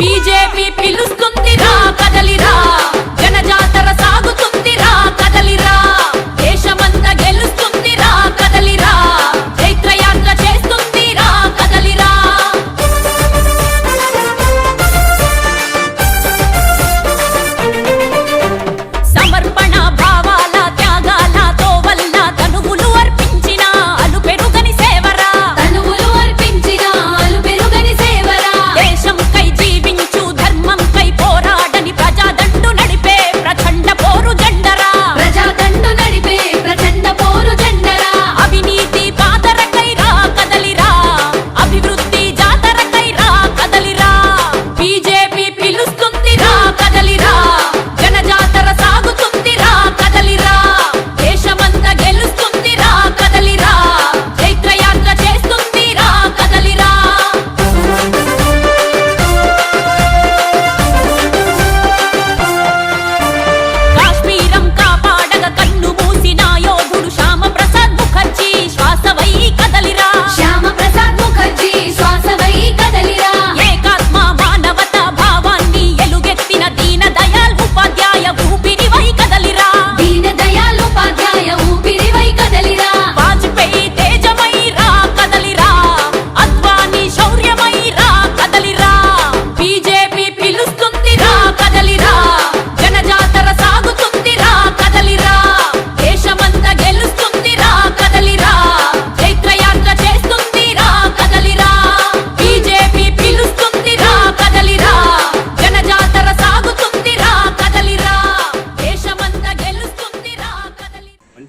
BJP పిలుస్తుంది రా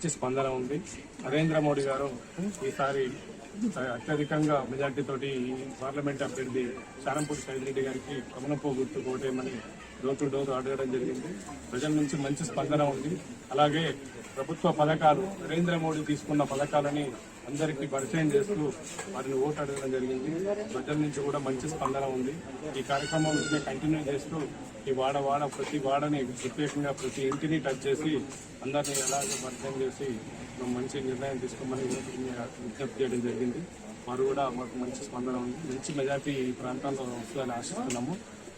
మంచి స్పందన ఉంది. నరేంద్ర మోడీ గారు ఈసారి అత్యధికంగా మెజార్టీతోటి పార్లమెంట్ అభ్యర్థి శారంపూడి సైదిరెడ్డి గారికి కమనపో గుర్తు కోటేమని డోర్ టు డోర్ అడగడం జరిగింది. ప్రజల నుంచి మంచి స్పందన ఉంది. అలాగే ప్రభుత్వ పథకాలు నరేంద్ర మోడీ తీసుకున్న పథకాలని అందరికీ పరిచయం చేస్తూ వారిని ఓటు అడగడం జరిగింది. ప్రజల నుంచి కూడా మంచి స్పందన ఉంది. ఈ కార్యక్రమం కంటిన్యూ చేస్తూ ఈ వాడ వాడ ప్రతి వాడని ప్రత్యేకంగా ప్రతి ఇంటిని టచ్ చేసి అందరినీ ఎలాగో పరిచయం చేసి మంచి నిర్ణయం తీసుకోమని విజ్ఞప్తి చేయడం జరిగింది. వారు కూడా మాకు మంచి స్పందన ఉంది. మంచి మెజార్టీ ఈ ప్రాంతాల్లో వస్తుందని ఆశిస్తున్నాము.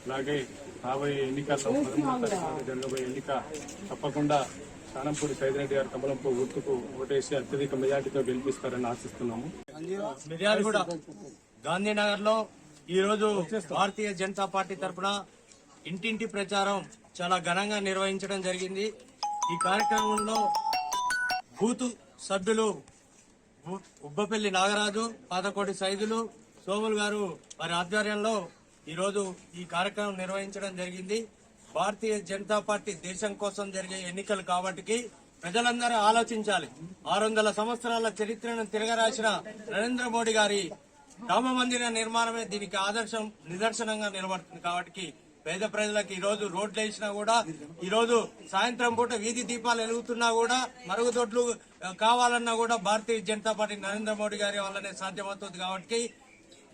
అలాగే రాబోయే ఎన్నికల్లో పదమూడవ తారీఖున జరగబోయే ఎన్నిక తప్పకుండా శానంపూడి సైదిరెడ్డి గారు కమలంపూ గుర్తుకు ఓటేసి అత్యధిక మెజార్టీతో గెలిపిస్తారని ఆశిస్తున్నాము. గాంధీనగర్లో ఈ రోజు భారతీయ జనతా పార్టీ తరఫున ఇంటింటి ప్రచారం చాలా ఘనంగా నిర్వహించడం జరిగింది. ఈ కార్యక్రమంలో బూత్ సభ్యులు ఉబ్బపల్లి నాగరాజు పాతకోటి సైదులు సోములు గారు వారి ఆధ్వర్యంలో ఈరోజు ఈ కార్యక్రమం నిర్వహించడం జరిగింది. భారతీయ జనతా పార్టీ దేశం కోసం జరిగే ఎన్నికలు కాబట్టి ప్రజలందరూ ఆలోచించాలి. ఆరు వందల సంవత్సరాల చరిత్రను తిరగరాసిన నరేంద్ర మోడీ గారి రామ మందిర నిర్మాణమే దీనికి ఆదర్శం నిదర్శనంగా నిలబడుతుంది కాబట్టి పేద ప్రజలకు ఈరోజు రోడ్లు వేసినా కూడా ఈరోజు సాయంత్రం పూట వీధి దీపాలు వెలుగుతున్నా కూడా మరుగుదొడ్లు కావాలన్నా కూడా భారతీయ జనతా పార్టీ నరేంద్ర మోడీ గారి వల్లనే సాధ్యమవుతుంది కాబట్టి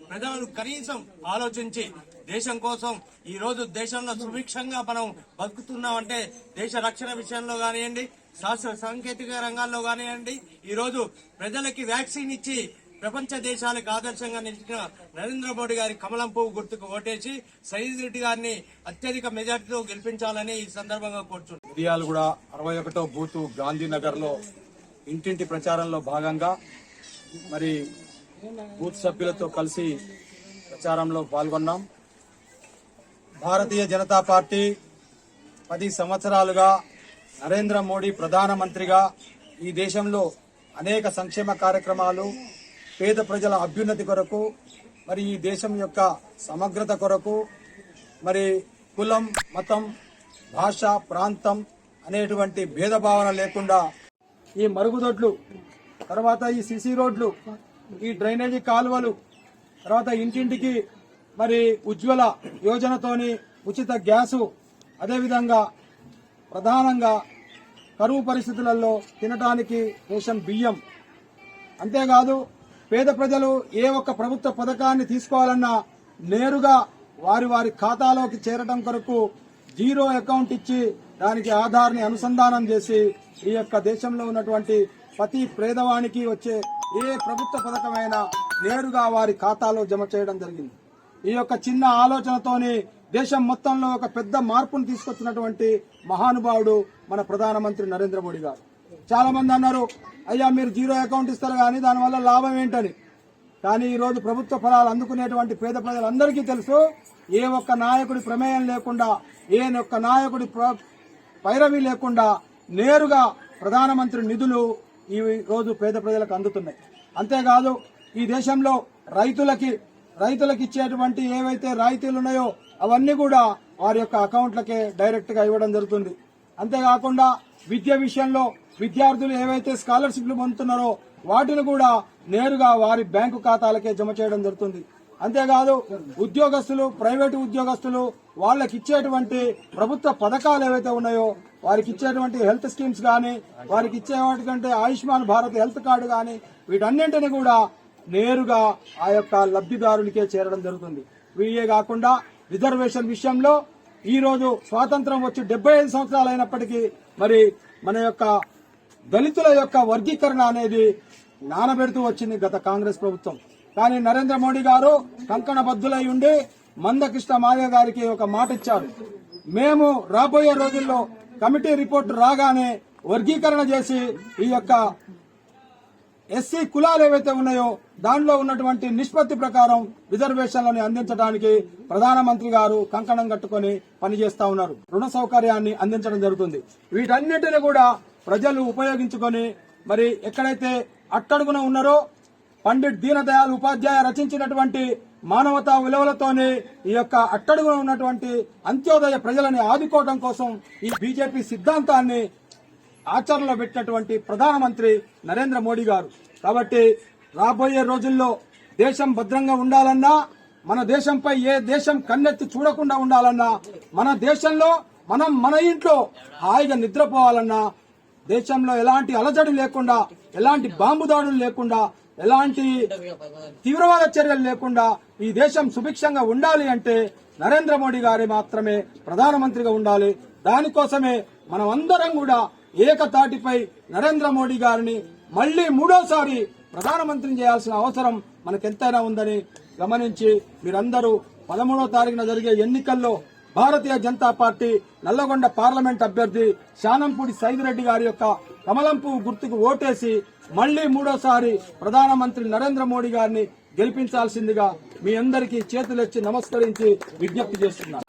ప్రజలు కనీసం ఆలోచించి దేశం కోసం ఈ రోజు దేశంలో సుభిక్షంగా మనం బతుకుతున్నామంటే దేశ రక్షణ విషయంలో కానివ్వండి శాస్త్ర సాంకేతిక రంగాల్లో కానివ్వండి ఈరోజు ప్రజలకి వ్యాక్సిన్ ఇచ్చి ప్రపంచ దేశాలకు ఆదర్శంగా నిలిచిన నరేంద్ర మోడీ గారి కమలం పువ్వు గుర్తుకు ఓటేసి సైజ్ రెడ్డి గారిని అత్యధిక మెజార్టీతో గెలిపించాలని ఈ సందర్భంగా కోరుచున్నారు మిర్యాలు కూడా అరవై ఒకటో బూతు గాంధీనగర్లో ఇంటింటి ప్రచారంలో భాగంగా మరి బూత్ సభ్యులతో కలిసి ప్రచారంలో పాల్గొన్నాం. భారతీయ జనతా పార్టీ పది సంవత్సరాలుగా నరేంద్ర మోడీ ప్రధానమంత్రిగా ఈ దేశంలో అనేక సంక్షేమ కార్యక్రమాలు పేద ప్రజల అభ్యున్నతి కొరకు మరి ఈ దేశం యొక్క సమగ్రత కొరకు మరి కులం మతం భాష ప్రాంతం అనేటువంటి భేదభావన లేకుండా ఈ మరుగుదొడ్లు తర్వాత ఈ సిసి రోడ్లు ఈ డ్రైనేజీ కాలువలు తర్వాత ఇంటింటికి మరి ఉజ్వల యోజనతోని ఉచిత గ్యాసు అదేవిధంగా ప్రధానంగా కరువు పరిస్థితులలో తినడానికి రేషన్ బియ్యం. అంతేకాదు పేద ప్రజలు ఏ ఒక్క ప్రభుత్వ పథకాన్ని తీసుకోవాలన్నా నేరుగా వారి వారి ఖాతాలోకి చేరటం కొరకు జీరో అకౌంట్ ఇచ్చి దానికి ఆధార్ని అనుసంధానం చేసి ఈ యొక్క దేశంలో ఉన్నటువంటి ప్రతి పేదవానికి వచ్చే ఏ ప్రభుత్వ పథకమైనా నేరుగా వారి ఖాతాలో జమ చేయడం జరిగింది. ఈ యొక్క చిన్న ఆలోచనతోని దేశం మొత్తంలో ఒక పెద్ద మార్పును తీసుకొచ్చినటువంటి మహానుభావుడు మన ప్రధానమంత్రి నరేంద్ర మోడీ గారు. చాలా మంది అన్నారు అయ్యా మీరు జీరో అకౌంట్ ఇస్తారు కానీ దానివల్ల లాభం ఏంటని. కానీ ఈరోజు ప్రభుత్వ ఫలాలు అందుకునేటువంటి పేద ప్రజలందరికీ తెలుసు ఏ ఒక్క నాయకుడి ప్రమేయం లేకుండా ఏ ఒక్క నాయకుడి ప్ర- పైరవి లేకుండా నేరుగా ప్రధానమంత్రి నిధులు ఈ రోజు పేద ప్రజలకు అందుతున్నాయి. అంతేకాదు ఈ దేశంలో రైతులకి రైతులకు ఇచ్చేటువంటి ఏవైతే రాయితీలు ఉన్నాయో అవన్నీ కూడా వారి యొక్క అకౌంట్లకే డైరెక్ట్గా ఇవ్వడం జరుగుతుంది. అంతేకాకుండా విద్య విషయంలో విద్యార్థులు ఏవైతే స్కాలర్షిప్లు పొందుతున్నారో వాటిని కూడా నేరుగా వారి బ్యాంకు ఖాతాలకే జమ చేయడం జరుగుతుంది. అంతేకాదు ఉద్యోగస్తులు ప్రైవేటు ఉద్యోగస్తులు వాళ్ళకి ఇచ్చేటువంటి ప్రభుత్వ పథకాలు ఏవైతే ఉన్నాయో వారికి ఇచ్చేటువంటి హెల్త్ స్కీమ్స్ కానీ వారికి ఇచ్చేవాటికంటే ఆయుష్మాన్ భారత్ హెల్త్ కార్డు కానీ వీటన్నింటిని కూడా నేరుగా ఆ యొక్క లబ్ధిదారునికే చేరడం జరుగుతుంది. వీయే కాకుండా రిజర్వేషన్ విషయంలో ఈరోజు స్వాతంత్రం వచ్చి డెబ్బై ఐదు సంవత్సరాలు అయినప్పటికీ మరి మన యొక్క దళితుల యొక్క వర్గీకరణ అనేది నానబెడుతూ వచ్చింది గత కాంగ్రెస్ ప్రభుత్వం. కానీ నరేంద్ర మోడీ గారు కంకణ బద్దులై ఉండి మందకృష్ణ మాయ గారికి ఒక మాట ఇచ్చారు. మేము రాబోయే రోజుల్లో కమిటీ రిపోర్ట్ రాగానే వర్గీకరణ చేసి ఈ యొక్క ఎస్సీ కులాలు ఏవైతే ఉన్నాయో దానిలో ఉన్నటువంటి నిష్పత్తి ప్రకారం రిజర్వేషన్లను అందించడానికి ప్రధానమంత్రి గారు కంకణం కట్టుకొని పనిచేస్తా ఉన్నారు. రుణ సౌకర్యాన్ని అందించడం జరుగుతుంది. వీటన్నిటిని కూడా ప్రజలు ఉపయోగించుకొని మరి ఎక్కడైతే అట్టడుగున ఉన్నారో పండిట్ దీనదయాళ్ ఉపాధ్యాయ రచించినటువంటి మానవతా విలువలతోనే ఈ యొక్క అట్టడుగున ఉన్నటువంటి అంత్యోదయ ప్రజలని ఆదుకోవడం కోసం ఈ బీజేపీ సిద్ధాంతాన్ని ఆచరణలో పెట్టినటువంటి ప్రధానమంత్రి నరేంద్ర మోడీ గారు. కాబట్టి రాబోయే రోజుల్లో దేశం భద్రంగా ఉండాలన్నా మన దేశంపై ఏ దేశం కన్నెత్తి చూడకుండా ఉండాలన్నా మన దేశంలో మనం మన ఇంట్లో హాయిగా నిద్రపోవాలన్నా దేశంలో ఎలాంటి అలజడి లేకుండా ఎలాంటి బాంబు దాడులు లేకుండా ఎలాంటి తీవ్రవాద చర్యలు లేకుండా ఈ దేశం సుభిక్షంగా ఉండాలి అంటే నరేంద్ర మోడీ గారి మాత్రమే ప్రధానమంత్రిగా ఉండాలి. దానికోసమే మనం అందరం కూడా ఏకతాటిపై నరేంద్ర మోడీ గారిని మళ్ళీ మూడోసారి ప్రధానమంత్రిని చేయాల్సిన అవసరం మనకెంతైనా ఉందని గమనించి మీరందరూ పదమూడో తారీఖున జరిగే ఎన్నికల్లో భారతీయ జనతా పార్టీ నల్లగొండ పార్లమెంట్ అభ్యర్థి శానంపూడి సైదిరెడ్డి గారి యొక్క కమలం పువ్వు గుర్తుకు ఓటేసి మళ్ళీ మూడోసారి ప్రధానమంత్రి నరేంద్ర మోడీ గారిని గెలిపించాల్సిందిగా మీ అందరికీ చేతులెచ్చి నమస్కరించి విజ్ఞప్తి చేస్తున్నారు